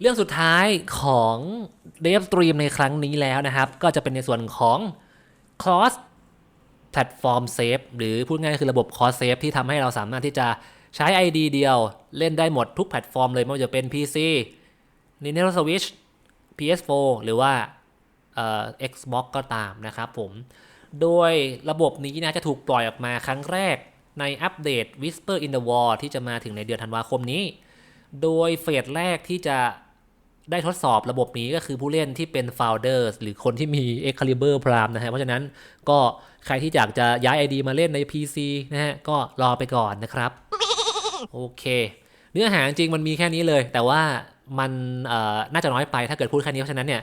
เรื่องสุดท้ายของเดฟสตรีมในครั้งนี้แล้วนะครับ ก็จะเป็นในส่วนของ cross platform save หรือพูดง่ายคือระบบ cross save ที่ทำให้เราสามารถที่จะใช้ ID เดียว เล่นได้หมดทุกแพลตฟอร์มเลยไม่ว่าจะเป็น PC Nintendo Switch PS4 หรือว่าเอ่อ Xbox ก็ตามนะครับผม โดยระบบนี้นะจะถูกปล่อยออกมาครั้งแรกในอัปเดต Whisper in the Wall ที่จะมาถึงในเดือนธันวาคมนี้ โดยเฟสแรกที่จะ ได้ทดสอบระบบนี้ก็คือผู้เล่นที่เป็น Founders หรือคนที่มี Excalibur Prime นะฮะ เพราะฉะนั้นก็ใครที่อยากจะย้าย ID มาเล่นใน PC นะฮะ ก็รอไปก่อนนะครับ โอเค เนื้อหาจริงมันมีแค่นี้เลย แต่ว่ามันน่าจะน้อยไปถ้าเกิดพูดแค่นี้ เพราะฉะนั้นเนี่ย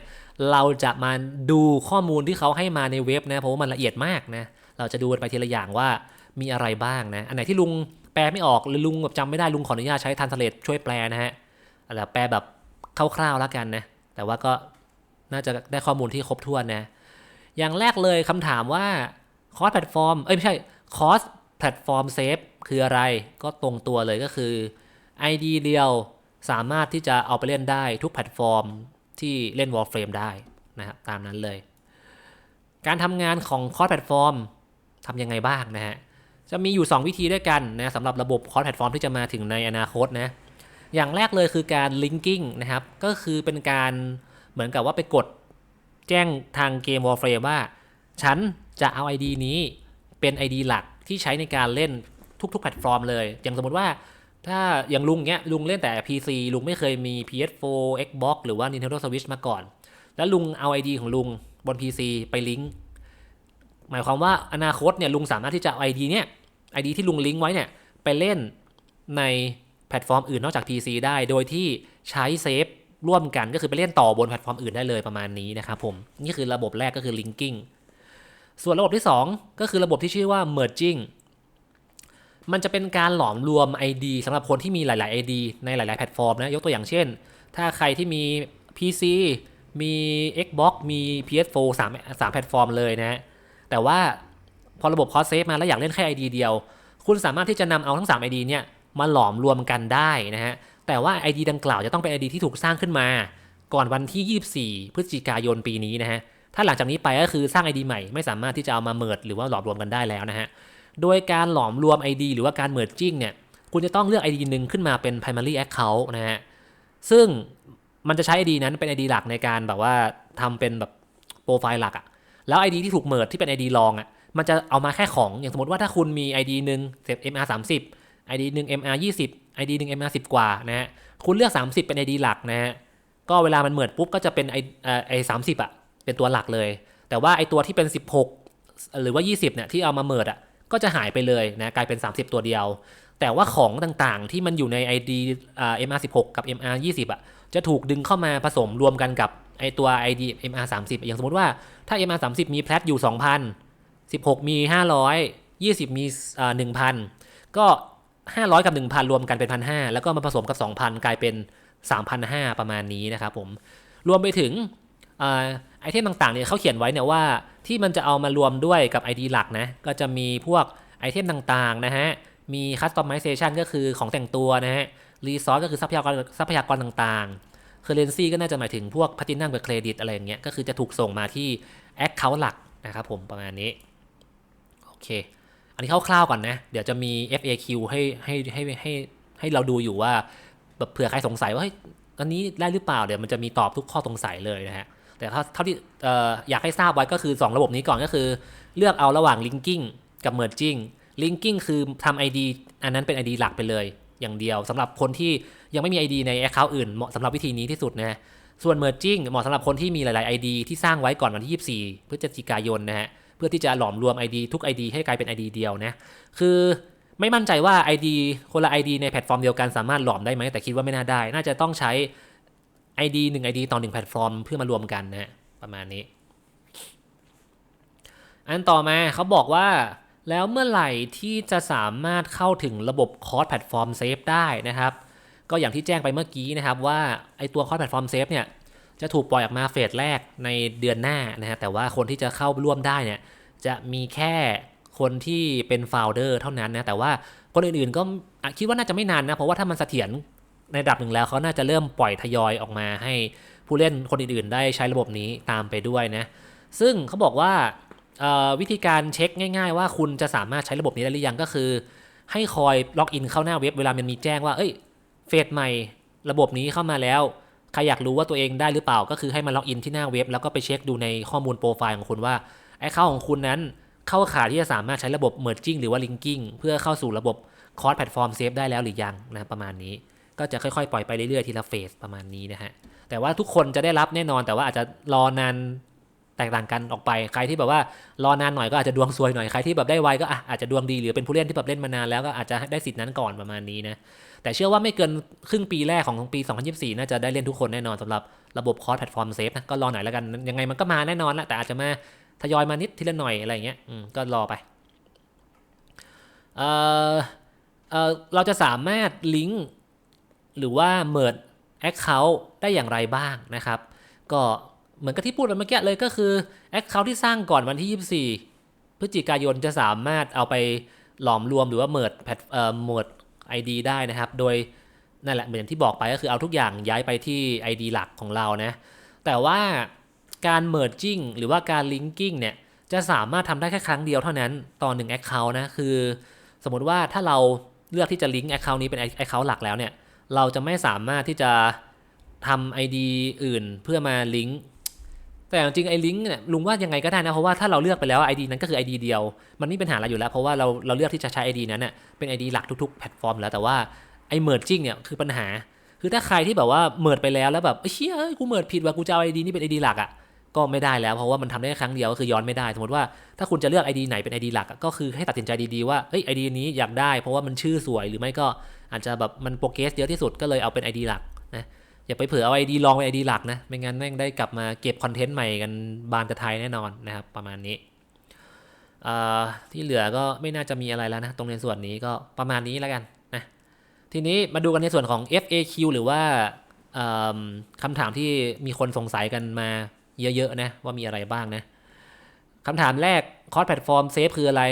เราจะมาดูข้อมูลที่เขาให้มาในเว็บนะ เพราะว่ามันละเอียดมากนะ เราจะดูไปทีละอย่างว่ามีอะไรบ้างนะ อันไหนที่ลุงแปลไม่ออกหรือลุงแบบจำไม่ได้ลุงขออนุญาตใช้ทันสเลตช่วยแปลนะฮะอะไรแปลแบบ คร่าวๆแล้วกันนะ แต่ว่าก็น่าจะได้ข้อมูลที่ครบถ้วนนะ อย่างแรกเลยคำถามว่าคอร์สแพลตฟอร์ม เอ้ยไม่ใช่คอร์สแพลตฟอร์มเซฟคืออะไร ก็ตรงตัวเลยก็คือ ID เดียวสามารถที่จะเอาไปเล่นได้ทุกแพลตฟอร์มที่เล่น Warframe ได้นะครับตามนั้นเลย การทำงานของคอร์สแพลตฟอร์มทำยังไงบ้างนะฮะ จะมีอยู่ 2 วิธีด้วยกันนะสำหรับระบบคอร์สแพลตฟอร์มที่จะมาถึงในอนาคตนะ อย่างแรกเลยคือการ linking นะครับ ก็คือเป็นการเหมือนกับว่าไปกดแจ้งทางเกม Warframe ว่า ฉันจะเอา ID นี้เป็น ID หลักที่ใช้ในการเล่นทุก ๆ แพลตฟอร์มเลย อย่างสมมติว่าถ้าอย่างลุงเนี้ยลุงเล่นแต่ PC ลุงไม่เคยมี PS4 Xbox หรือว่า Nintendo Switch มาก่อน แล้วลุงเอา ID ของลุงบน PC ไปลิงก์หมายความว่าอนาคตเนี่ยลุงสามารถที่จะเอา ID เนี่ย ID ที่ลุงลิงก์ไว้เนี่ยไปเล่นใน พลตฟอร์มอื่นนอกจาก PC ได้ โดยที่ใช้เซฟร่วมกันก็คือไปเล่นต่อบนแพลตฟอร์มอื่นได้เลยประมาณนี้นะครับผม นี่คือระบบแรกก็คือ linking ส่วนระบบที่ 2 ก็คือระบบที่ชื่อว่า merging มันจะเป็นการหลอมรวม ID สำหรับคนที่มีหลาย ๆ ID ในหลาย ๆ แพลตฟอร์มนะ ยกตัวอย่างเช่น ถ้าใครที่มี PC มี Xbox มี PS4 3 3แพลตฟอร์มเลยนะ แต่ว่าพอระบบ cross save มาแล้วอยากเล่นแค่ ID เดียว คุณสามารถที่จะนำเอาทั้ง 3 ID เนี่ย มาหลอมรวมกันได้นะฮะ แต่ว่า ID ดังกล่าวจะต้องเป็น ID ที่ถูกสร้างขึ้นมา ก่อนวันที่ 24 พฤศจิกายนปีนี้นะฮะ ถ้าหลังจากนี้ไปก็คือสร้าง ID ใหม่ไม่สามารถที่จะเอามาเมิร์หรือว่าหลอมรวมกันได้แล้วนะฮะ โดยการหลอมรวม ID หรือว่าการ merging เนี่ยคุณจะต้องเลือก ID หนึ่งขึ้นมาเป็น primary account นะฮะ ซึ่งมันจะใช้ ID นั้นเป็น ID หลักในการแบบว่าทำเป็นแบบโปรไฟล์หลักอะแล้ว ID ที่ถูกเมิร์ที่เป็น ID รองอะมันจะเอามาแค่ของอย่างสมมติว่าถ้าคุณมี ID หนึ่งเสร็จ MR 30 ID หนึ่ง MR 20 ID หนึ่ง MR 10 กว่านะฮะคุณเลือก 30 เป็น ID หลักนะฮะก็เวลามันเหมิร์ปุ๊บก็จะเป็นไอไอสามสิบอะเป็นตัวหลักเลย แต่ว่าไอตัวที่เป็น 16 หรือว่า 20เนี่ยที่เอามาเมิร์อะก็จะหายไปเลยนะกลายเป็น 30 ตัวเดียว แต่ว่าของต่างๆที่มันอยู่ใน ID อ่า MR16 กับ MR20 อะจะถูกดึงเข้ามาผสมรวมกันกับไอตัว ID MR30 อย่างสมมติว่าถ้า MR30 มีแพลตอยู่ 2,000 16 มี 500 20 มีอ่า1,000 ก็ 500 กับ 1,000 รวมกันเป็น 1,500 แล้วก็มาผสมกับ 2,000 กลายเป็น 3,500 ประมาณนี้นะครับผม รวมไปถึงไอเทมต่างๆเนี่ยเขาเขียนไว้เนี่ยว่าที่มันจะเอามารวมด้วยกับ ID หลักนะ ก็จะมีพวกไอเทมต่างๆนะฮะ มี customization ก็คือของแต่งตัวนะฮะ resource ก็คือทรัพยากรทรัพยากรต่างๆ currency ก็น่าจะหมายถึงพวก platinum กับ credit อะไรอย่างเงี้ย ก็คือจะถูกส่งมาที่ account หลักนะครับผมประมาณนี้ โอเค อันนี้คร่าวๆก่อนนะ เดี๋ยวจะมี FAQ ให้ให้ให้ให้ให้เราดูอยู่ว่าแบบเผื่อใครสงสัยว่าเฮ้ยอันนี้ได้หรือเปล่าเดี๋ยวมันจะมีตอบทุกข้อสงสัยเลยนะฮะแต่ถ้าเท่าที่อออยากให้ทราบไว้ก็คือ 2 ระบบนี้ก่อนก็คือ เลือกเอาระหว่าง linking กับ merging linking คือทำ ID อันนั้นเป็น ID หลักไปเลย อย่างเดียวสำหรับคนที่ยังไม่มี ID ใน account อื่นเหมาะสำหรับวิธีนี้ที่สุดนะฮะส่วน merging เหมาะสำหรับคนที่มีหลาย ๆ ID ที่สร้างไว้ก่อนวันที่ 24 พฤศจิกายนนะฮะ เพื่อที่จะหลอมรวม ID ทุก ID ให้กลายเป็น ID เดียวนะคือไม่มั่นใจว่า ID คนละ ID ในแพลตฟอร์มเดียวกันสามารถหลอมได้ไหมแต่คิดว่าไม่น่าได้ น่าจะต้องใช้ ID 1 ID ต่อ 1 แพลตฟอร์มเพื่อมารวมกันนะฮะประมาณนี้ อันต่อมาเขาบอกว่าแล้วเมื่อไหร่ที่จะสามารถเข้าถึงระบบคอร์สแพลตฟอร์มเซฟได้นะครับ ก็อย่างที่แจ้งไปเมื่อกี้นะครับว่าไอตัวคอร์สแพลตฟอร์มเซฟเนี่ย จะถูกปล่อยออกมาเฟสแรกในเดือนหน้านะฮะแต่ว่าคนที่จะเข้าร่วมได้เนี่ยจะมีแค่คนที่เป็นโฟลเดอร์เท่านั้นนะแต่ว่าคนอื่นๆก็คิดว่าน่าจะไม่นานนะเพราะว่าถ้ามันเสถียรในระดับหนึ่งแล้วเขาน่าจะเริ่มปล่อยทยอยออกมาให้ผู้เล่นคนอื่นๆ ได้ใช้ระบบนี้ตามไปด้วยนะซึ่งเขาบอกว่าวิธีการเช็คง่าย ๆ ว่าคุณจะสามารถใช้ระบบนี้ได้หรือยังก็คือ ให้คอยล็อกอินเข้าหน้าเว็บเวลามันมีแจ้งว่าเอ้ยเฟสใหม่ระบบนี้เข้ามาแล้ว ใครอยากรู้ว่าตัวเองได้หรือเปล่า ก็คือให้มาล็อกอินที่หน้าเว็บ แล้วก็ไปเช็คดูในข้อมูลโปรไฟล์ของคุณว่าไอ้เข้าของคุณนั้นเข้าขาที่จะสามารถใช้ระบบ merging หรือว่า linking เพื่อเข้าสู่ระบบ cross platform safe ได้แล้วหรือยังนะประมาณนี้ ก็จะค่อยๆ ปล่อยไปเรื่อยๆทีละเฟสประมาณนี้นะฮะแต่ว่าทุกคนจะได้รับแน่นอนแต่ว่าอาจจะรอนานแตกต่างกันออกไปใครที่แบบว่ารอนานหน่อยก็อาจจะดวงซวยหน่อยใครที่แบบได้ไวก็อะอาจจะดวงดีหรือเป็นผู้เล่นที่แบบเล่นมานานแล้วก็อาจจะได้สิทธิ์นั้นก่อนประมาณนี้นะ แต่เชื่อว่าไม่เกินครึ่งปีแรกของปี 2024 น่าจะได้เล่นทุกคนแน่นอนสำหรับระบบ cross platform safe นะก็รอหน่อยแล้วกัน ยังไงมันก็มาแน่นอนแหละแต่อาจจะมาทยอยมานิดทีละหน่อยอะไรเงี้ยก็รอไปเออเออเราจะสามารถลิงก์หรือว่าเมิร์ด Account ได้อย่างไรบ้างนะครับ ก็เหมือนกับที่พูดไปเมื่อกี้เลยก็คือ Account ที่สร้างก่อนวันที่ 24 พฤศจิกายนจะสามารถเอาไปหลอมรวมหรือว่าเมิร์ดแพทเอ่อเมิร์ด ID ได้นะครับ โดยนั่นแหละเหมือนที่บอกไปก็คือเอาทุกอย่างย้ายไปที่ ID หลักของเรานะ แต่ว่าการ merging หรือว่าการ linking เนี่ย จะสามารถทำได้แค่ครั้งเดียวเท่านั้นต่อหนึ่ง account นะ คือ สมมติว่าถ้าเราเลือกที่จะลิงก์ account นี้เป็น account หลักแล้วเนี่ย เราจะไม่สามารถที่จะทำ ID อื่นเพื่อมาลิงก์ แต่จริงๆไอ้ลิงก์เนี่ยลุงว่ายังไงก็ได้นะ เพราะว่าถ้าเราเลือกไปแล้ว ID นั้นก็คือ ID เดียว มันไม่มีปัญหาอะไรอยู่แล้ว เพราะว่าเราเราเลือกที่จะใช้ ID นั้นเน่ยเป็น ID หลักทุกๆแพลตฟอร์มแล้วแต่ว่าไอ้ merging เนี่ยคือปัญหา คือถ้าใครที่แบบว่าเมิร์ดไปแล้วแล้วแบบเอ้ยเชี่ยเอ้กูเมิร์ดผิดว่ะกูจะเอา ID นี่เป็น ID หลักอะก็ไม่ได้แล้วเพราะว่ามันทำได้แค่ครั้งเดียวก็คือย้อนไม่ได้ สมมติว่าถ้าคุณจะเลือก ID ไหนเป็น ID หลักก็คือให้ตัดสินใจดีๆว่าเอ้ย ID นี้อยากได้ เพราะว่ามันชื่อสวยหรือไม่ก็อาจจะแบบมันโปรเกรสเยอะที่สุดก็เลยเอาเป็น ID หลักนะ อย่าไปเผื่อเอา ID ลองเป็น ID หลักนะ ไม่งั้นแม่งได้กลับมาเก็บคอนเทนต์ใหม่กันบานกระไทยแน่นอนนะครับ ประมาณนี้ที่เหลือก็ไม่น่าจะมีอะไรแล้วนะ ตรงในส่วนนี้ก็ประมาณนี้แล้วกันนะทีนี้มาดูกันในส่วนของ FAQ หรือว่าคำถามที่มีคนสงสัยกันมาเยอะๆนะว่ามีอะไรบ้างนะคำถามแรกคอร์สแพลตฟอร์มเซฟคืออะไร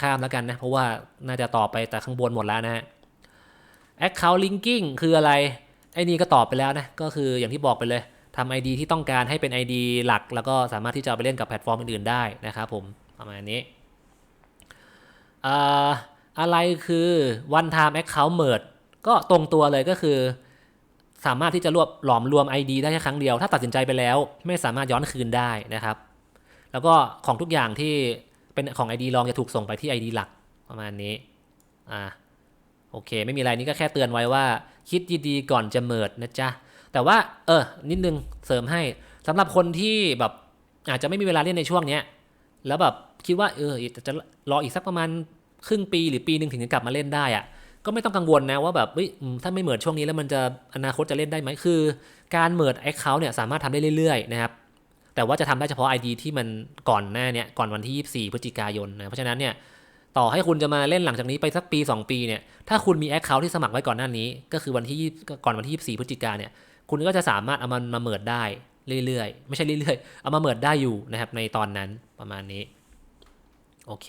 ข้ามแล้วกันนะ เพราะว่าน่าจะตอบไปแต่ข้างบนหมดแล้วนะฮะ Account Linking คืออะไร ไอ้นี่ก็ตอบไปแล้วนะ ก็คืออย่างที่บอกไปเลยทำ ID ที่ต้องการให้เป็น ID หลัก แล้วก็สามารถที่จะไปเล่นกับแพลตฟอร์มอื่นๆได้นะครับผมประมาณนี้อ่าอะไรคือ one time account merge ก็ตรงตัวเลยก็คือ สามารถที่จะรวบหลอมรวม ID ได้แค่ครั้งเดียว ถ้าตัดสินใจไปแล้ว ไม่สามารถย้อนคืนได้นะครับ แล้วก็ของทุกอย่างที่เป็นของ ID รองจะถูกส่งไปที่ ID หลักประมาณนี้อ่าโอเค ไม่มีอะไรนี่ก็แค่เตือนไว้ว่า คิดดีๆก่อนจะเมิดนะจ๊ะ แต่ว่าเออ นิดนึงเสริมให้สำหรับคนที่แบบอาจจะไม่มีเวลาเล่นในช่วงเนี้ย แล้วแบบคิดว่าเออจะรออีกสักประมาณครึ่งปีหรือปีหนึ่งถึงจะกลับมาเล่นได้อะก็ไม่ต้องกังวลนะว่าแบบเฮ้มถ้าไม่เหมือนช่วงนี้แล้วมันจะอนาคตจะเล่นได้ไหมคือ การเมิดแอคเคาท์เนี่ยสามารถทำได้เรื่อยๆนะครับแต่ว่าจะทำได้เฉพาะ ID ที่มันก่อนหน้าเนี่ยก่อนวันที่ 24 พฤศจิกายนนะเพราะฉะนั้นเนี่ย ต่อให้คุณจะมาเล่นหลังจากนี้ไปสักปี 2 ปีเนี่ยถ้าคุณมีแอคเคาท์ที่สมัครไว้ก่อนหน้านี้ ก็คือวันที่ก่อนวันที่ 24 พฤศจิกาเนี่ยคุณก็จะสามารถเอามันมาเมิร์ดได้เรื่อยๆ ไม่ใช่เรื่อยๆ เอามาเมิร์ดได้อยู่นะครับในตอนนั้นประมาณนี้ โอเค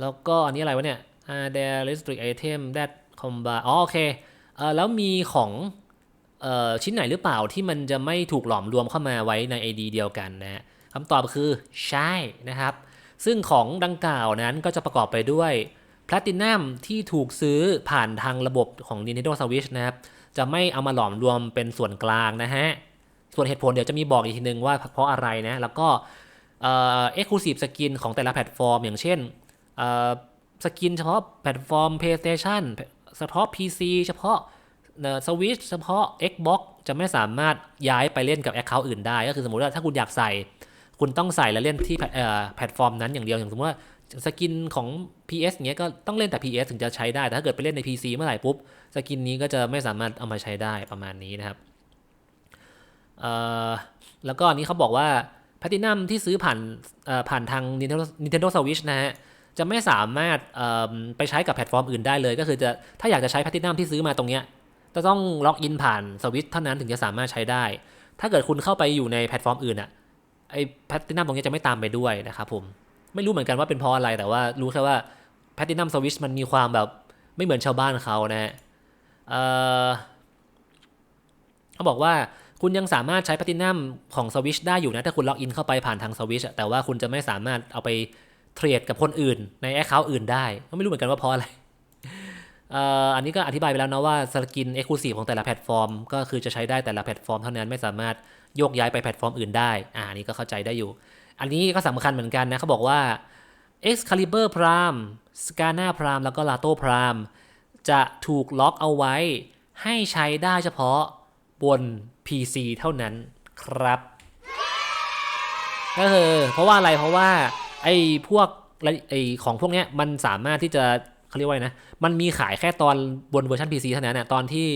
แล้วก็อันนี้อะไรวะเนี่ย are there restrict item that combine อ๋อโอเคเออแล้วมีของเออชิ้นไหนหรือเปล่าที่มันจะไม่ถูกหลอมรวมเข้ามาไว้ใน ID เดียวกันนะฮะคำตอบคือใช่นะครับ ซึ่งของดังกล่าวนั้นก็จะประกอบไปด้วย Platinum ที่ถูกซื้อผ่านทางระบบของ Nintendo Switch นะครับ จะไม่เอามาหลอมรวมเป็นส่วนกลางนะฮะ ส่วนเหตุผลเดี๋ยวจะมีบอกอีกทีนึงว่าเพราะอะไรนะ แล้วก็เอ่อ exclusive skin ของแต่ละแพลตฟอร์ม อย่างเช่นสกินเฉพาะแพลตฟอร์ม PlayStation เฉพาะ PC เฉพาะสวิชเฉพาะ Xbox จะไม่สามารถย้ายไปเล่นกับ Account อื่นได้ ก็คือสมมติว่าถ้าคุณอยากใส่ คุณต้องใส่แล้วเล่นที่แพลตฟอร์มนั้นอย่างเดียวอย่างสมมติว่าสกินของ PS เงี้ยก็ต้องเล่นแต่ PS ถึงจะใช้ได้ แต่ถ้าเกิดไปเล่นใน PC เมื่อไหร่ปุ๊บ สกินนี้ก็จะไม่สามารถเอามาใช้ได้ประมาณนี้นะครับเอ่อแล้วก็อันนี้เขาบอกว่า Platinum ที่ซื้อผ่านเอ่อผ่านทาง Nintendo, Nintendo Switch นะฮะ จะไม่สามารถเอ่อไปใช้กับแพลตฟอร์มอื่นได้เลย ก็คือจะถ้าอยากจะใช้ Platinum ที่ซื้อมาตรงเนี้ยจะต้องล็อกอินผ่านสวิตเท่านั้นถึงจะสามารถใช้ได้ ถ้าเกิดคุณเข้าไปอยู่ในแพลตฟอร์มอื่นอะ ไอ้แพลตินัมตรงนี้จะไม่ตามไปด้วยนะครับผมไม่รู้เหมือนกันว่าเป็นเพราะอะไรแต่ว่ารู้แค่ว่าแพลตินัมสวิชมันมีความแบบไม่เหมือนชาวบ้านเขานะฮะเอ่เขาบอกว่าคุณยังสามารถใช้แพลตินัมของสวิชได้อยู่นะ ถ้าคุณล็อกอินเข้าไปผ่านทางสวิชแต่ว่าคุณจะไม่สามารถเอาไปเทรดกับคนอื่นในแอคเคาท์อื่นได้ก็ไม่รู้เหมือนกันว่าเพราะอะไร อันนี้ก็อธิบายไปแล้วนะว่าสกินเอ็กซ์คลูซีฟของแต่ละแพลตฟอร์ม ก็คือจะใช้ได้แต่ละแพลตฟอร์มเท่านั้นไม่สามารถโยกย้ายไปแพลตฟอร์มอื่นได้อ่านี้ก็เข้าใจได้อยู่ อันนี้ก็สำคัญเหมือนกันนะเขาบอกว่า Excalibur Prime Scana Prime แล้วก็ Lato Prime จะถูกล็อกเอาไว้ ให้ใช้ได้เฉพาะบน PC เท่านั้นครับก็คือเพราะว่าอะไรเพราะว่าไอ้พวกไอ้ของพวกเนี้ยมันสามารถที่จะ เขาเรียกว่านะ มันมีขายแค่ตอนบนเวอร์ชัน PC เท่านั้นนะตอนที่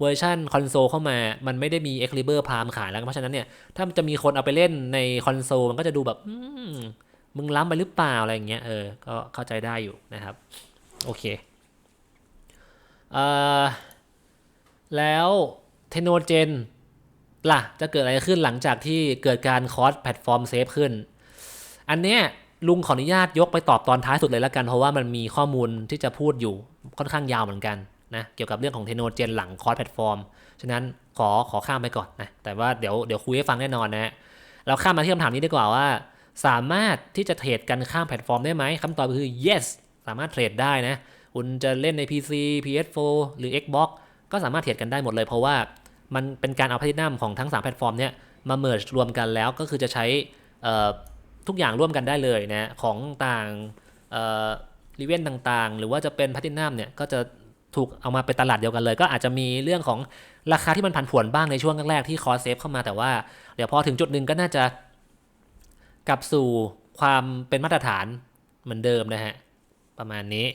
เวอร์ชันคอนโซลเข้ามา มันไม่ได้มี Excalibur Prime ขายแล้ว เพราะฉะนั้นเนี่ย ถ้าจะมีคนเอาไปเล่นในคอนโซลมันก็จะดูแบบมึงล้ำไปหรือเปล่าอะไรอย่างเงี้ย เออ ก็เข้าใจได้อยู่นะครับ โอเคเอ่อแล้วเทโนเจนล่ะ จะเกิดอะไรขึ้นหลังจากที่เกิดการคอสแพลตฟอร์มเซฟขึ้น อันเนี้ย ลุงขออนุญาตยกไปตอบตอนท้ายสุดเลยแล้วกัน เพราะว่ามันมีข้อมูลที่จะพูดอยู่ค่อนข้างยาวเหมือนกันนะเกี่ยวกับเรื่องของเทโนเจนหลังคอร์สแพลตฟอร์ม ฉะนั้นขอขอข้ามไปก่อนนะแต่ว่าเดี๋ยวเดี๋ยวคุยให้ฟังแน่นอนนะเราข้ามมาที่คำถามนี้ดีกว่าว่า สามารถที่จะเทรดกันข้ามแพลตฟอร์มได้ไหมคำตอบคือ yes สามารถเทรดได้นะคุณจะเล่นใน PC PS4 หรือ Xbox ก็สามารถเทรดกันได้หมดเลย เพราะว่ามันเป็นการเอาพัฒนัมของทั้ง 3 แพลตฟอร์มเนี้ยมาเมิร์จรวมกันแล้วก็คือจะใช้ ทุกอย่างร่วมกันได้เลยนะของต่างรีเวนต่างๆ หรือว่าจะเป็นพัฒนัมเนี่ยก็จะถูกเอามาเป็นตลาดเดียวกันเลย ก็อาจจะมีเรื่องของราคาที่มันผันผวนบ้างในช่วงแรกๆที่คอเซฟเข้ามาแต่ว่าเดี๋ยวพอถึงจุดหนึ่งก็น่าจะกลับสู่ความเป็นมาตรฐานเหมือนเดิมนะฮะ ประมาณนี้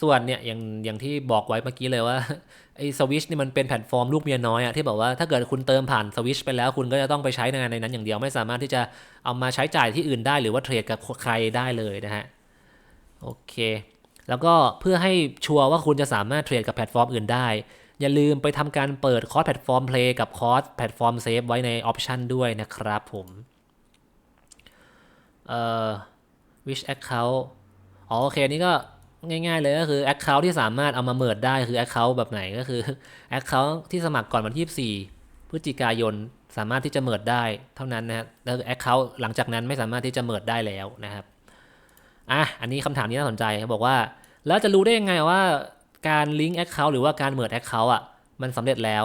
ส่วนเนี่ยอย่างอย่างที่บอกไว้เมื่อกี้เลยว่าไอ้สวิชนี่มันเป็นแพลตฟอร์มลูกเมียน้อยอะที่บอกว่าถ้าเกิดคุณเติมผ่านสวิชไปแล้วคุณก็จะต้องไปใช้งานในนั้นอย่างเดียวไม่สามารถที่จะเอามาใช้จ่ายที่อื่นได้หรือว่าเทรดกับใครได้เลยนะฮะโอเค แล้วก็เพื่อให้ชัวร์ว่าคุณจะสามารถเทรดกับแพลตฟอร์มอื่นได้ อย่าลืมไปทำการเปิดคอร์สแพลตฟอร์มเพลย์กับคอร์สแพลตฟอร์มเซฟไว้ในออปชันด้วยนะครับผมเอ่อ which account อ๋อโอเคนี่ก็ ง่าย ๆ เลยก็คือ Account ที่สามารถเอามาเมิดได้คือ Account แบบไหนก็คือ Account ที่สมัครก่อนวันที่24พฤศจิกายนสามารถที่จะเมิดได้เท่านั้นนะครับแล้ว Account หลังจากนั้นไม่สามารถที่จะเมิดได้แล้วนะครับอะอันนี้คำถามนี้น่าสนใจเขาบอกว่า แล้วจะรู้ได้ยังไงว่าการลิงก์แอคเคาท์หรือว่าการเมิร์ดแอคเคาท์อะมันสำเร็จแล้ว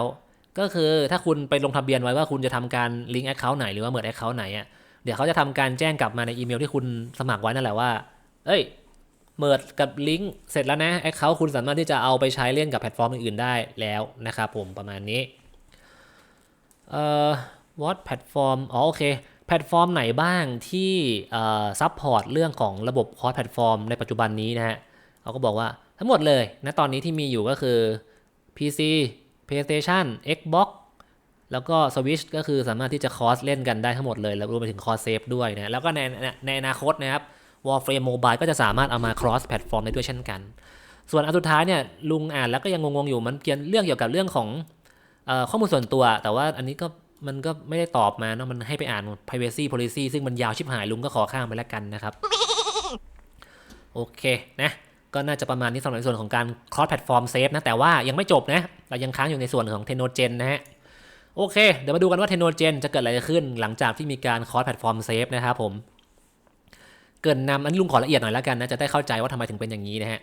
ก็คือถ้าคุณไปลงทะเบียนไว้ว่าคุณจะทำการลิงก์แอคเคาท์ไหนหรือว่าเมิร์ดแอคเคาท์ไหนอะเดี๋ยวเขาจะทำการแจ้งกลับมาในอีเมลที่คุณสมัครไว้นั่นแหละว่า เอ้ย เมิร์ดกับลิงก์เสร็จแล้วนะแอคเคาท์คุณสามารถที่จะเอาไปใช้เล่นกับแพลตฟอร์มอื่นๆได้แล้วนะครับผมประมาณนี้เอ่อ what platform อ๋อโอเคแพลตฟอร์มไหนบ้างที่ซัพพอร์ตเรื่องของระบบคอร์สแพลตฟอร์มในปัจจุบันนี้นะฮะเขาก็บอกว่าทั้งหมดเลยนะตอนนี้ที่มีอยู่ก็คือ PC PlayStation Xbox แล้วก็ Switch ก็คือสามารถที่จะคอร์สเล่นกันได้ทั้งหมดเลย แล้วรวมไปถึงคอร์สเซฟด้วยนะแล้วก็ในในอนาคตนะครับ Warframe Mobile ก็จะสามารถเอามา cross platform ได้ด้วยเช่นกัน ส่วนอันสุดท้ายเนี่ยลุงอ่านแล้วก็ยังงงๆอยู่มันเกี่ยวเรื่องเกี่ยวกับเรื่องของข้อมูลส่วนตัว แต่ว่าอันนี้ก็มันก็ไม่ได้ตอบมาเนาะมันให้ไปอ่าน privacy policy ซึ่งมันยาวชิบหายลุงก็ขอข้ามไปแล้วกันนะครับ โอเคนะก็น่าจะประมาณนี้สำหรับในส่วนของการ cross platform save นะแต่ว่ายังไม่จบนะเรายังค้างอยู่ในส่วนของ Tenogen นะฮะโอเค เดี๋ยวมาดูกันว่า Tenogen จะเกิดอะไรขึ้นหลังจากที่มีการ cross platform save นะครับผม เกินนำอันนี้ลุงขอละเอียดหน่อยแล้วกันนะจะได้เข้าใจว่าทำไมถึงเป็นอย่างนี้นะฮะ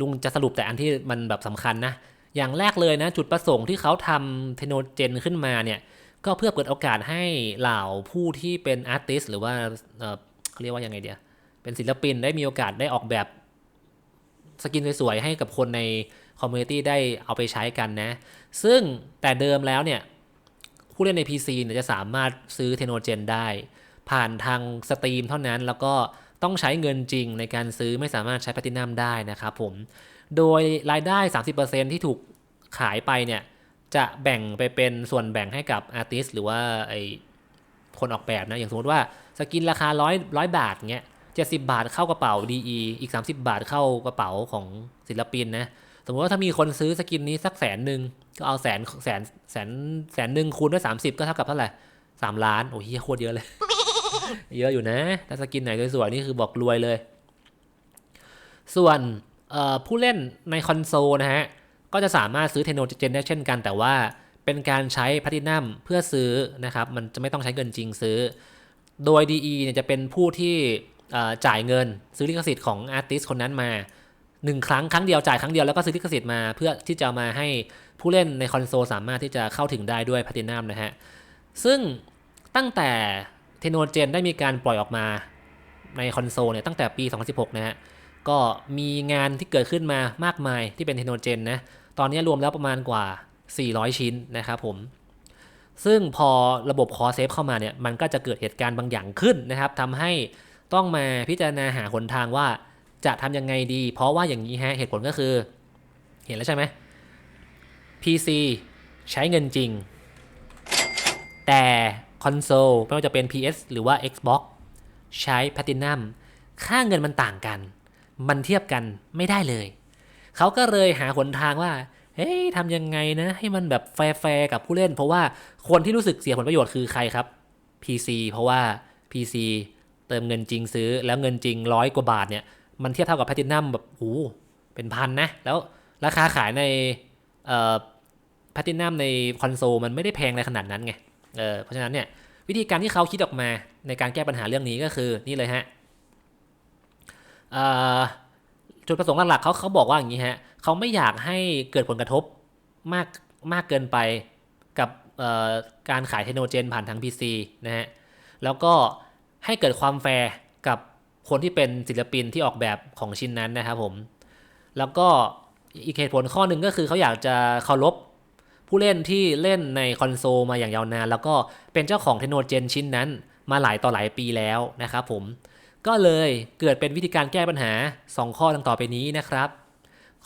ลุงจะสรุปแต่อันที่มันแบบสำคัญนะอย่างแรกเลยนะจุดประสงค์ที่เขาทำเทโนเจนขึ้นมาเนี่ยก็เพื่อเปิดโอกาสให้เหล่าผู้ที่เป็นอาร์ติสหรือว่าเขาเรียกว่ายังไงเดียเป็นศิลปินได้มีโอกาสได้ออกแบบสกินสวยๆ ให้กับคนในคอมมูนิตี้ได้เอาไปใช้กันนะ ซึ่งแต่เดิมแล้วเนี่ย ผู้เล่นใน PC เนี่ยจะสามารถซื้อเทโนเจนได้ ผ่านทางสตรีมเท่านั้นแล้วก็ต้องใช้เงินจริงในการซื้อไม่สามารถใช้แพลตินัมได้นะครับผม โดยรายได้ 30%ที่ถูกขายไปเนี่ย จะแบ่งไปเป็นส่วนแบ่งให้กับอาร์ติสหรือว่าไอคนออกแบบนะ อย่างสมมติว่าสกินราคาร้อยร้อยบาทเงี้ยเจ็ดสิบาทเข้ากระเป๋า DE อีก 30 บาทเข้ากระเป๋าของศิลปินนะ สมมติว่าถ้ามีคนซื้อสกินนี้สักแสนหนึ่งก็เอาแสนแสนแสนแสนหนึ่งคูณด้วย 30 ก็เท่ากับเท่าไหร่สามล้าน โอ้ยโคตรเยอะเลย เยอะอยู่นะ ถ้าสกินไหนสวยๆนี่คือบอกรวยเลย ส่วนผู้เล่นในคอนโซลนะฮะ ก็จะสามารถซื้อเทโนเจนได้เช่นกัน แต่ว่าเป็นการใช้แพลตินัมเพื่อซื้อนะครับ มันจะไม่ต้องใช้เงินจริงซื้อ โดย DE เนี่ยจะเป็นผู้ที่จ่ายเงินซื้อลิขสิทธิ์ของอาร์ติสคนนั้นมาหนึ่งครั้งครั้งเดียวจ่ายครั้งเดียวแล้วก็ซื้อลิขสิทธิ์มาเพื่อที่จะมาให้ผู้เล่นในคอนโซลสามารถที่จะเข้าถึงได้ด้วยแพลตินัมนะฮะ ซึ่งตั้งแต่ เทโนเจนได้มีการปล่อยออกมาในคอนโซลเนี่ยตั้งแต่ปี 2016 นะฮะ ก็มีงานที่เกิดขึ้นมามากมายที่เป็นเทโนเจนนะ ตอนนี้รวมแล้วประมาณกว่า 400 ชิ้นนะครับผม ซึ่งพอระบบคอเซฟเข้ามาเนี่ย มันก็จะเกิดเหตุการณ์บางอย่างขึ้นนะครับทำให้ต้องมาพิจารณาหาหนทางว่าจะทำยังไงดี เพราะว่าอย่างนี้ฮะ เหตุผลก็คือ เห็นแล้วใช่ไหม PC ใช้เงินจริง แต่ คอนโซลไม่ว่าจะเป็น PS หรือว่า Xbox ใช้ Platinum ค่าเงินมันต่างกัน มันเทียบกันไม่ได้เลย เขาก็เลยหาหนทางว่า เฮ้ยทำยังไงนะ ให้มันแบบแฟร์กับผู้เล่น เพราะว่าคนที่รู้สึกเสียผลประโยชน์คือใครครับ PC เพราะว่า PC เติมเงินจริงซื้อแล้วเงินจริงร้อยกว่าบาทเนี่ยมันเทียบเท่ากับแพลตินัมแบบโอ้เป็นพันนะ แล้วราคาขายในแพลตินัมในคอนโซลมันไม่ได้แพงอะไรขนาดนั้นไง เออเพราะฉะนั้นเนี่ยวิธีการที่เขาคิดออกมาในการแก้ปัญหาเรื่องนี้ก็คือนี่เลยฮะจุดประสงค์หลักๆเขาเขาบอกว่าอย่างนี้ฮะเขาไม่อยากให้เกิดผลกระทบมากมากเกินไปกับการขายเทคโนโลยีผ่านทาง PC นะฮะแล้วก็ให้เกิดความแฟร์กับคนที่เป็นศิลปินที่ออกแบบของชิ้นนั้นนะครับผม แล้วก็อีกเหตุผลข้อหนึ่งก็คือเขาอยากจะเคารพ ผู้เล่นที่เล่นในคอนโซลมาอย่างยาวนาน แล้วก็เป็นเจ้าของเทคโนโลยีชิ้นนั้น มาหลายต่อหลายปีแล้วนะครับผม ก็เลยเกิดเป็นวิธีการแก้ปัญหา 2 ข้อดังต่อไปนี้นะครับ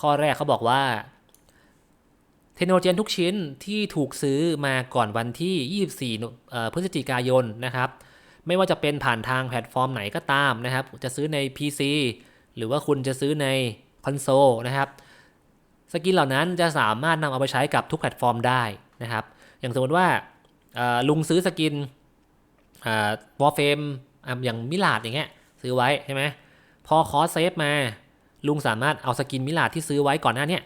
ข้อแรกเขาบอกว่า เทคโนโลยีทุกชิ้นที่ถูกซื้อมาก่อนวันที่ 24เอ่พฤศจิกายนนะครับ ไม่ว่าจะเป็นผ่านทางแพลตฟอร์มไหนก็ตามนะครับ จะซื้อใน PC หรือว่าคุณจะซื้อในคอนโซลนะครับ สกินเหล่านั้นจะสามารถนำเอาไปใช้กับทุกแพลตฟอร์มได้นะครับ อย่างสมมติว่าลุงซื้อสกินวอลเฟมอย่างมิลาดอย่างเงี้ยซื้อไว้ใช่ไหมพอคอสเซฟมา ลุงสามารถเอาสกินมิลาดที่ซื้อไว้ก่อนหน้านี้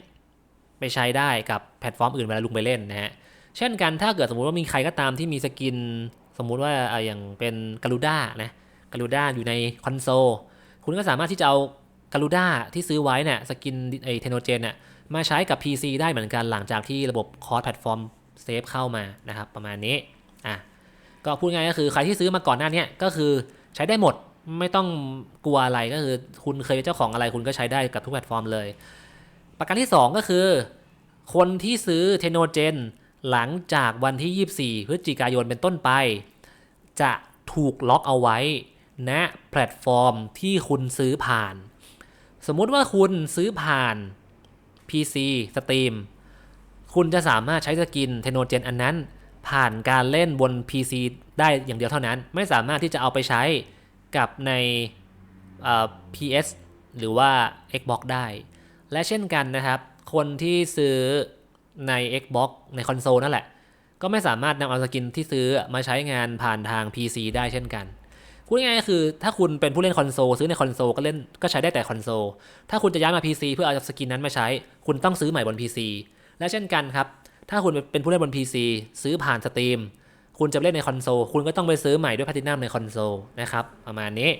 ไปใช้ได้กับแพลตฟอร์มอื่นเวลาลุงไปเล่นนะฮะเช่นกันถ้าเกิดสมมุติว่ามีใครก็ตามที่มีสกิน สมมุติว่าอะอย่างเป็นกาลูด้านะกาลูด้าอยู่ในคอนโซลคุณก็สามารถที่จะเอากาลูด้าที่ซื้อไว้เนี่ยสกินไอเทโนเจนเนี่ย มาใช้กับ PC ได้เหมือนกันหลังจากที่ระบบคอร์สแพลตฟอร์มเซฟเข้ามานะครับ ประมาณนี้อะก็พูดง่ายก็คือใครที่ซื้อมาก่อนหน้านี้ก็คือใช้ได้หมดไม่ต้องกลัวอะไรก็คือคุณเคยเป็นเจ้าของอะไรคุณก็ใช้ได้กับทุกแพลตฟอร์มเลย ประการที่ 2 ก็คือ คนที่ซื้อเทโนเจนหลังจากวันที่ 24 พฤศจิกายนเป็นต้นไป จะถูกล็อกเอาไว้ณแพลตฟอร์มที่คุณซื้อผ่าน สมมุติว่าคุณซื้อผ่าน PC Steam คุณจะสามารถใช้สกินเทโนเจนอันนั้น ผ่านการเล่นบน PC ได้อย่างเดียวเท่านั้น ไม่สามารถที่จะเอาไปใช้กับในเอ่อ PS หรือว่า Xbox ได้ และเช่นกันนะครับ คนที่ซื้อใน Xbox ในคอนโซลนั่นแหละ ก็ไม่สามารถนำเอาสกินที่ซื้อมาใช้งานผ่านทาง PC ได้เช่นกัน พูดง่ายๆก็คือ ถ้าคุณเป็นผู้เล่นคอนโซลซื้อในคอนโซลก็เล่นก็ใช้ได้แต่คอนโซลถ้าคุณจะย้ายมา PC เพื่อเอาสกินนั้นมาใช้ คุณต้องซื้อใหม่บน PC และเช่นกันครับ ถ้าคุณเป็นผู้เล่นบน PC ซื้อผ่านสตรีมคุณจะเล่นในคอนโซลคุณก็ต้องไปซื้อใหม่ด้วยแพลตินัมในคอนโซลนะครับประมาณนี้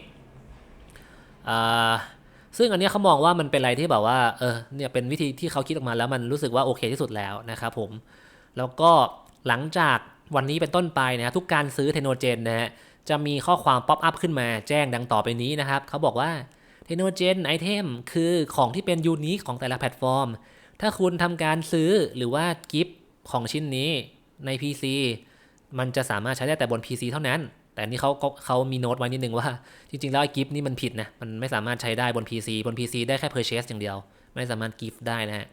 อ่าซึ่งอันนี้เขามองว่ามันเป็นอะไรที่แบบว่าเออเนี่ยเป็นวิธีที่เขาคิดออกมาแล้วมันรู้สึกว่าโอเคที่สุดแล้วนะครับผมแล้วก็หลังจากวันนี้เป็นต้นไปนะครับทุกการซื้อเทโนเจนนะฮะ จะมีข้อความป๊อปอัพขึ้นมาแจ้งดังต่อไปนี้นะครับ เขาบอกว่าเทโนเจนไอเทมคือของที่เป็นยูนิคของแต่ละแพลตฟอร์ม ถ้าคุณทำการซื้อหรือว่ากิฟต์ของชิ้นนี้ใน PC มันจะสามารถใช้ได้แต่บน PC เท่านั้น แต่นี่เขาเขาเขามีโน้ตไว้นิดนึงว่า จริง ๆ แล้วไอกิฟต์นี่มันผิดนะ มันไม่สามารถใช้ได้บน PC บน PC ได้แค่ purchase อย่างเดียว ไม่สามารถกิฟต์ได้นะฮะ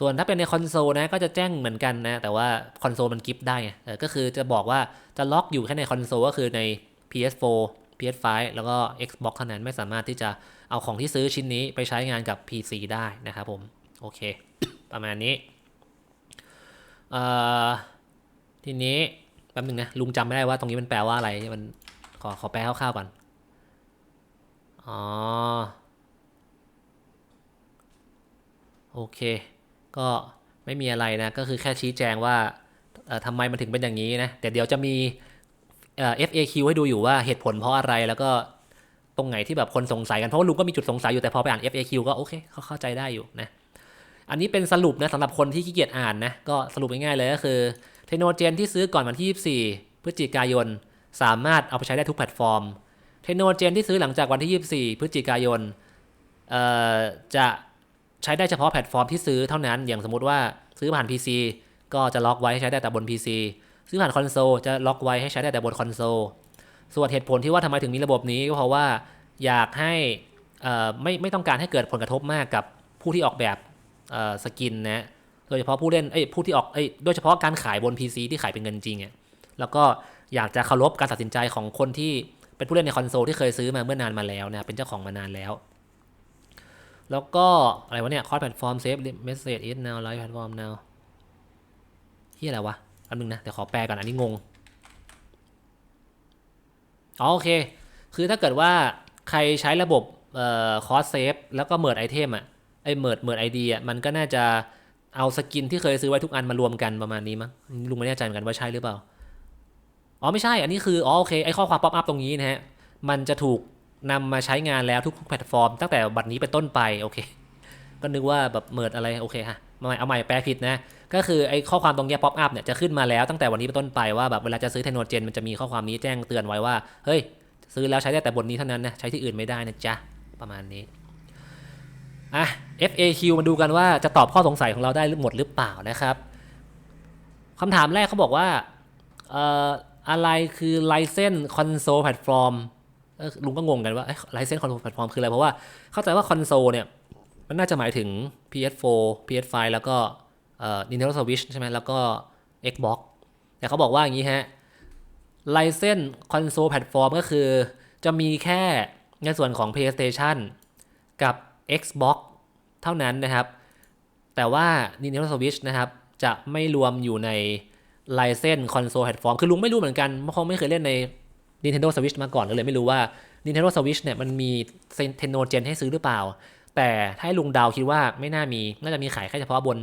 ส่วนถ้าเป็นในคอนโซลนะก็จะแจ้งเหมือนกันนะ แต่ว่าคอนโซลมันกิฟต์ได้ไงเออก็คือจะบอกว่าจะล็อกอยู่แค่ในคอนโซลก็คือใน PS4 PS5 แล้วก็ Xbox เท่านั้นไม่สามารถที่จะเอาของที่ซื้อชิ้นนี้ไปใช้งานกับ PC ได้นะครับผมโอเค ประมาณนี้เอ่อทีนี้แป๊บนึงนะลุงจำไม่ได้ว่าตรงนี้มันแปลว่าอะไรมันขอขอแปลคร่าวๆก่อนอ๋อโอเค ก็ไม่มีอะไรนะ ก็คือแค่ชี้แจงว่าทำไมมันถึงเป็นอย่างนี้นะ แต่เดี๋ยวจะมีเอ่อ FAQ ให้ดูอยู่ว่าเหตุผลเพราะอะไรแล้วก็ตรงไหนที่แบบคนสงสัยกัน เพราะว่าลุงก็มีจุดสงสัยอยู่แต่พอไปอ่าน FAQ ก็โอเคเขาเข้าใจได้อยู่นะ อันนี้เป็นสรุปนะสำหรับคนที่ขี้เกียจอ่านนะ ก็สรุปง่ายๆเลยก็คือเทคโนโลยีที่ซื้อก่อนวันที่ 24 พฤศจิกายน สามารถเอาไปใช้ได้ทุกแพลตฟอร์ม เทคโนโลยีที่ซื้อหลังจากวันที่ 24 พฤศจิกายนจะ ใช้ได้เฉพาะแพลตฟอร์มที่ซื้อเท่านั้น อย่างสมมติว่าซื้อผ่าน PC ก็จะล็อกไว้ให้ใช้ได้แต่บน PC ซื้อผ่านคอนโซลจะล็อกไว้ให้ใช้ได้แต่บนคอนโซล ส่วนเหตุผลที่ว่าทำไมถึงมีระบบนี้ก็เพราะว่าอยากให้ไม่ไม่ต้องการให้เกิดผลกระทบมากกับผู้ที่ออกแบบสกินนะโดยเฉพาะผู้เล่นเอ้ยผู้ที่ออกเอ้ยโดยเฉพาะการขายบน PC ที่ขายเป็นเงินจริงอะแล้วก็อยากจะเคารพการตัดสินใจของคนที่เป็นผู้เล่นในคอนโซลที่เคยซื้อมาเมื่อนานมาแล้วนะเป็นเจ้าของมานานแล้ว แล้วก็อะไรวะเนี่ยคอร์สแพลตฟอร์มเซฟเมสเซจอิส now ไลฟ์แพลตฟอร์ม now ที่อะไรวะอันนึงนะเดี๋ยวขอแปลก่อนอันนี้งงอ๋อโอเค คือถ้าเกิดว่าใครใช้ระบบเอ่อคอร์สเซฟแล้วก็เมิร์ดไอเทมอะไอเมิร์ดเมิร์ดไอเดีอะมันก็น่าจะเอาสกินที่เคยซื้อไว้ทุกอันมารวมกันประมาณนี้มั้งลุงไม่แน่ใจเหมือนกันว่าใช่หรือเปล่า อ๋อไม่ใช่ อันนี้คือ อ๋อโอเค ไอข้อความป๊อปอัพตรงนี้นะฮะ มันจะถูก นำมาใช้งานแล้วทุกแพลตฟอร์มตั้งแต่บัดนี้เป็นต้นไปโอเค ก็นึกว่าแบบเมิดอะไรโอเคฮะมาใหม่เอาใหม่แปลผิดนะก็คือไอ้ข้อความตรงเนี้ป๊อปอัพเนี่ยจะขึ้นมาแล้วตั้งแต่วันนี้เป็นต้นไปว่าแบบเวลาจะซื้อเทคโนโลยีมันจะมีข้อความนี้แจ้งเตือนไว้ว่าเฮ้ยซื้อแล้วใช้ได้แต่บนนี้เท่านั้นนะใช้ที่อื่นไม่ได้นะจ๊ะประมาณนี้อะ FAQ มาดูกันว่าจะตอบข้อสงสัยของเราได้หมดหรือเปล่านะครับคำถามแรกเขาบอกว่าอะไรคือ license console platform ลุงก็งงกันว่า license console platform คืออะไร เพราะว่าเข้าใจว่า console เนี่ย มันน่าจะหมายถึง PS4 PS5 แล้วก็เอ่อ Nintendo Switch ใช่ไหมแล้วก็ Xbox แต่เขาบอกว่าอย่างนี้ฮะ License Console Platform ก็คือจะมีแค่ในส่วนของ PlayStation กับ Xbox เท่านั้นนะครับ แต่ว่า Nintendo Switch นะครับ จะไม่รวมอยู่ใน License Console Platform คือลุงไม่รู้เหมือนกันเพราะเขาไม่เคยเล่นใน Nintendo Switch มาก่อนเลยไม่รู้ว่า Nintendo Switch เนี่ยมันมีเทคโนโลยีให้ซื้อหรือเปล่า แต่ถ้าให้ลุงดาวคิดว่าไม่น่ามี น่าจะมีขายแค่เฉพาะบน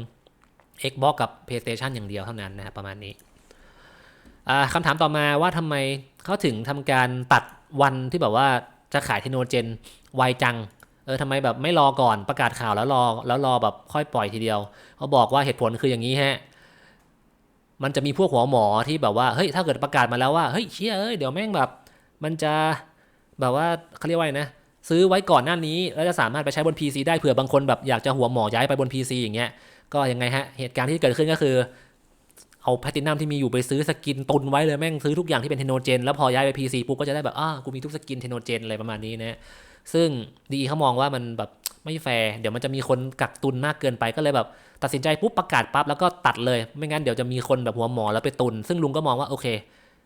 Xbox กับ PlayStation อย่างเดียวเท่านั้นนะครับประมาณนี้คำถามต่อมาว่าทำไมเขาถึงทำการตัดวันที่แบบว่าจะขายเทคโนโลยีไวจัง เออทำไมแบบไม่รอก่อนประกาศข่าวแล้วรอแล้วรอแบบค่อยปล่อยทีเดียว เขาบอกว่าเหตุผลคืออย่างนี้ฮะ มันจะมีพวกหัวหมอที่แบบว่าเฮ้ยถ้าเกิดประกาศมาแล้วว่าเฮ้ยเชี่ยเอ้ยเดี๋ยวแม่งแบบ มันจะแบบว่าเขาเรียกว่าไงนะ ซื้อไว้ก่อนหน้านี้แล้วจะสามารถไปใช้บน PC ได้เผื่อบางคนแบบอยากจะหัวหมอย้ายไปบน PC อย่างเงี้ยก็ยังไงฮะเหตุการณ์ที่เกิดขึ้นก็คือ เอาแพลตินัมที่มีอยู่ไปซื้อสกินตุนไว้เลยแม่งซื้อทุกอย่างที่เป็นเทโนโลยีแล้วพอย้ายไป PC ปุ๊บก็จะได้แบบอ้ากูมีทุกสกินเทโนโลยีอะไรประมาณนี้นะซึ่งดีเขามองว่ามันแบบ ไม่แฟร์เดี๋ยวมันจะมีคนกักตุนมากเกินไปก็เลยแบบ ตัดสินใจปุ๊บประกาศปั๊บแล้วก็ตัดเลย ไม่งั้นเดี๋ยวจะมีคนแบบหัวหมอแล้วไปตุน ซึ่งลุงก็มองว่าโอเค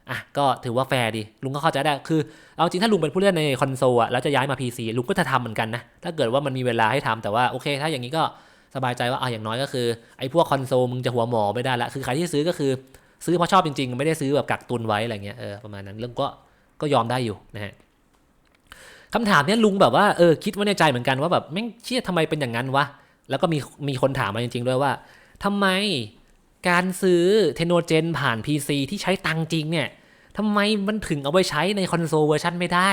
อะก็ถือว่าแฟร์ดี ลุงก็เข้าใจได้คือ เอาจริงถ้าลุงเป็นผู้เล่นในคอนโซลอะแล้วจะย้ายมา PC ลุงก็จะทำเหมือนกันนะ ถ้าเกิดว่ามันมีเวลาให้ทำแต่ว่าโอเค ถ้าอย่างนี้ก็สบายใจว่าอะอย่างน้อยก็คือไอ้พวกคอนโซลมึงจะหัวหมอไม่ได้ละคือใครที่ซื้อก็คือ ซื้อเพราะชอบจริงๆ ไม่ได้ซื้อแบบกักตุนไว้อะไรเงี้ยเออประมาณนั้นเรื่องก็ก็ยอมได้อยู่นะฮะ คำถามเนี้ยลุงแบบว่าเออคิดไว้ในใจเหมือนกันว่าแบบแม่งเชี่ยทำไมเป็นอย่างนั้นวะ แล้วก็มีมีคนถามมาจริงๆด้วยว่าทำไมการซื้อเทคโนโลยีผ่าน PC ที่ใช้ตังจริงเนี่ยทำไมมันถึงเอาไปใช้ในคอนโซลเวอร์ชันไม่ได้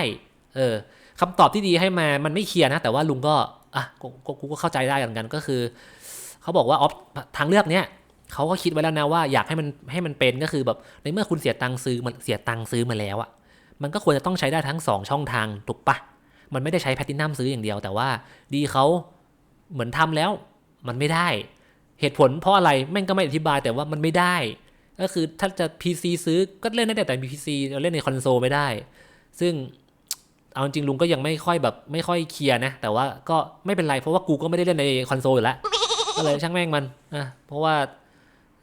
เออคำตอบที่ดีให้มา มันไม่เคลียร์นะ แต่ว่าลุงก็ อะ กูก็เข้าใจได้เหมือนกันก็คือ เขาบอกว่าออฟทางเลือกเนี้ยเขาก็คิดไว้แล้วนะว่าอยากให้มันให้มันเป็นก็คือแบบในเมื่อคุณเสียตังค์ซื้อมันเสียตังค์ซื้อมาแล้วอะมันก็ควรจะต้องใช้ได้ทั้งสองช่องทางถูกปะ มันไม่ได้ใช้แพลตินัมซื้ออย่างเดียว แต่ว่าดีเขาเหมือนทำแล้ว มันไม่ได้ เหตุผลเพราะอะไรแม่งก็ไม่อธิบายแต่ว่ามันไม่ได้ ก็คือถ้าจะ PC ซื้อก็เล่นได้แต่ PC เราเล่นในคอนโซลไม่ได้ ซึ่งเอาจริงลุงก็ยังไม่ค่อยแบบไม่ค่อยเคลียร์นะ แต่ว่าก็ไม่เป็นไรเพราะว่ากูก็ไม่ได้เล่นในคอนโซลอยู่แล้วก็เลยช่างแม่งมันนะเพราะว่า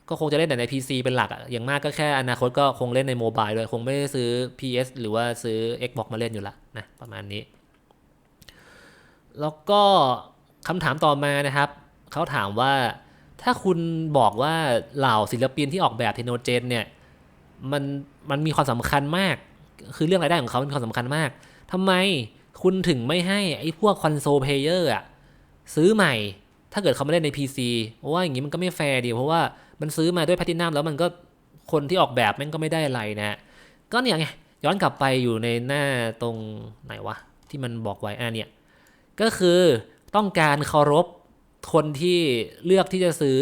ก็คงจะเล่นแต่ใน PC เป็นหลักอะอย่างมากก็แค่อนาคตก็คงเล่นในโมบายเลยคงไม่ได้ซื้อ PS หรือว่าซื้อ Xbox มาเล่นอยู่ละนะประมาณนี้ แล้วก็คำถามต่อมานะครับ เขาถามว่าถ้าคุณบอกว่าเหล่าศิลปินที่ออกแบบเทโนโลยีเนี่ยมันมันมีความสำคัญมาก คือเรื่องรายได้ของเขามีความสำคัญมากทำไมคุณถึงไม่ให้ไอ้พวกคอนโซลเพลเยอร์อะซื้อใหม่ ถ้าเกิดเขาไม่เล่นใน PC เพราะว่าอย่างนี้มันก็ไม่แฟร์ดีเพราะว่ามันซื้อมาด้วยแพทินัมแล้วมันก็คนที่ออกแบบม่งก็ไม่ได้อะไรนะก็เนี่ยไงย้อนกลับไปอยู่ในหน้าตรงไหนวะที่มันบอกไว้อะเนี่ย ก็คือต้องการเคารพคนที่เลือกที่จะซื้อ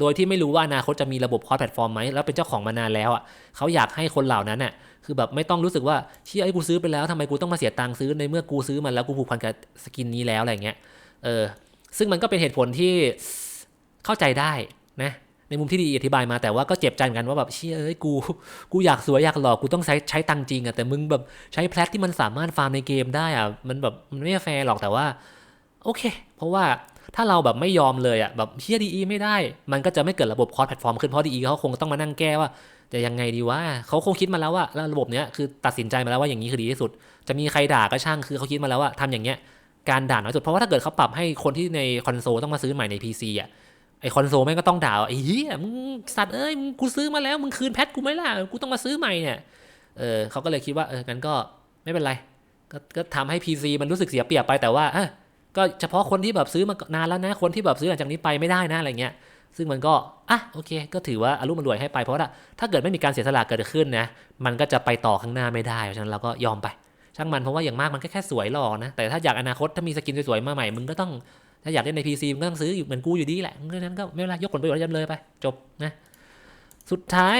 โดยที่ไม่รู้ว่าอนาคตจะมีระบบคอร์สแพลตฟอร์มไหมแล้วเป็นเจ้าของมานานแล้วอะเขาอยากให้คนเหล่านั้นน่ะคือแบบไม่ต้องรู้สึกว่าเชี่ยไอ้กูซื้อไปแล้วทำไมกูต้องมาเสียตังค์ซื้อในเมื่อกูซื้อมันแล้วกูผูกพันกับสกินนี้แล้วอะไรเงี้ยเออซึ่งมันก็เป็นเหตุผลที่เข้าใจได้นะ ในมุมที่ดีอธิบายมาแต่ว่าก็เจ็บใจเหมือนกันว่าแบบเชี่ยเอ้ยกู กูอยากสวยอยากหล่อกูต้องใช้ใช้ตังจริงอะแต่มึงแบบใช้แพลตที่มันสามารถฟาร์มในเกมได้อะมันแบบมันไม่แฟร์หรอกแต่ว่า โอเค เพราะว่าถ้าเราแบบไม่ยอมเลยอะแบบเชี่ยดีไม่ได้ มันก็จะไม่เกิดระบบคอร์สแพลตฟอร์มขึ้นเพราะดีเขาคงต้องมานั่งแก้ว่าจะยังไงดีวะเขาคงคิดมาแล้วว่าระบบเนี้ยคือตัดสินใจมาแล้วว่าอย่างนี้คือดีที่สุด จะมีใครด่าก็ช่างคือเขาคิดมาแล้วว่าทำอย่างเงี้ยการด่าน้อยสุดเพราะว่าถ้าเกิดเขาปรับให้คนที่ในคอนโซลต้องมาซื้อใหม่ใน PC อะ ไอคอนโซลแม่งก็ต้องด่าว่าไอ้เหี้ยมึงสัตว์เอ้ยมึงกูซื้อมาแล้วมึงคืนแพทกูไหมล่ะกูต้องมาซื้อใหม่เนี่ยเออเขาก็เลยคิดว่าเอองั้นก็ไม่เป็นไรก็ก็ทำให้ PC มันรู้สึกเสียเปรียบไปแต่ว่าเออก็เฉพาะคนที่แบบซื้อมานานแล้วนะคนที่แบบซื้อหลังจากนี้ไปไม่ได้นะอะไรเงี้ยซึ่งมันก็อะโอเค ก็ถือว่าอารมณ์รวยให้ไปเพราะว่าถ้าเกิดไม่มีการเสียสละเกิดขึ้นนะมันก็จะไปต่อข้างหน้าไม่ได้เพราะฉะนั้นเราก็ยอมไป ช่างมันเพราะว่าอย่างมากมันก็แค่สวยหล่อนะแต่ถ้าอยากอนาคตถ้ามีสกินสวยๆมาใหม่มึงก็ต้อง ถ้าอยากเล่นใน PC มึงก็ต้องซื้ออยู่เหมือนกูอยู่ดีแหละเพราะฉะนั้นก็ไม่เป็นไรยกผลประโยชน์จำเลยไป จบนะสุดท้าย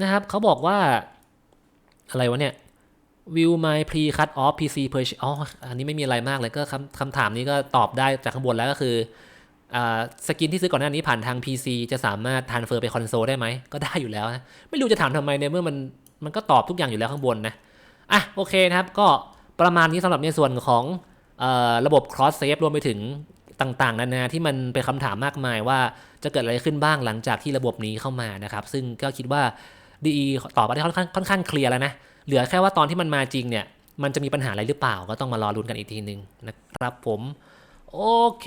นะครับเขาบอกว่า อะไรวะเนี่ย Will my pre cut off PC purchase อ๋ออันนี้ไม่มีอะไรมากเลยก็คำคำถามนี้ก็ตอบได้จากข้างบนแล้วก็คือสกินที่ซื้อก่อนหน้านี้ผ่านทาง PC จะสามารถทานเฟอร์ไปคอนโซลได้ไหม ก็ได้อยู่แล้วนะ ไม่รู้จะถามทำไมในเมื่อมันมันก็ตอบทุกอย่างอยู่แล้วข้างบนนะ อะโอเคนะครับ ก็ประมาณนี้สำหรับในส่วนของอระบบ cross save รวมไปถึง ต่างๆนานาที่มันเป็นคำถามมากมายว่าจะเกิดอะไรขึ้นบ้างหลังจากที่ระบบนี้เข้ามานะครับ ซึ่งก็คิดว่าดีตอบมาได้ค่อนข้างค่อนข้างเคลียร์แล้วนะ เหลือแค่ว่าตอนที่มันมาจริงเนี่ย มันจะมีปัญหาอะไรหรือเปล่า ก็ต้องมารอลุ้นกันอีกทีหนึ่งนะครับผม โอเค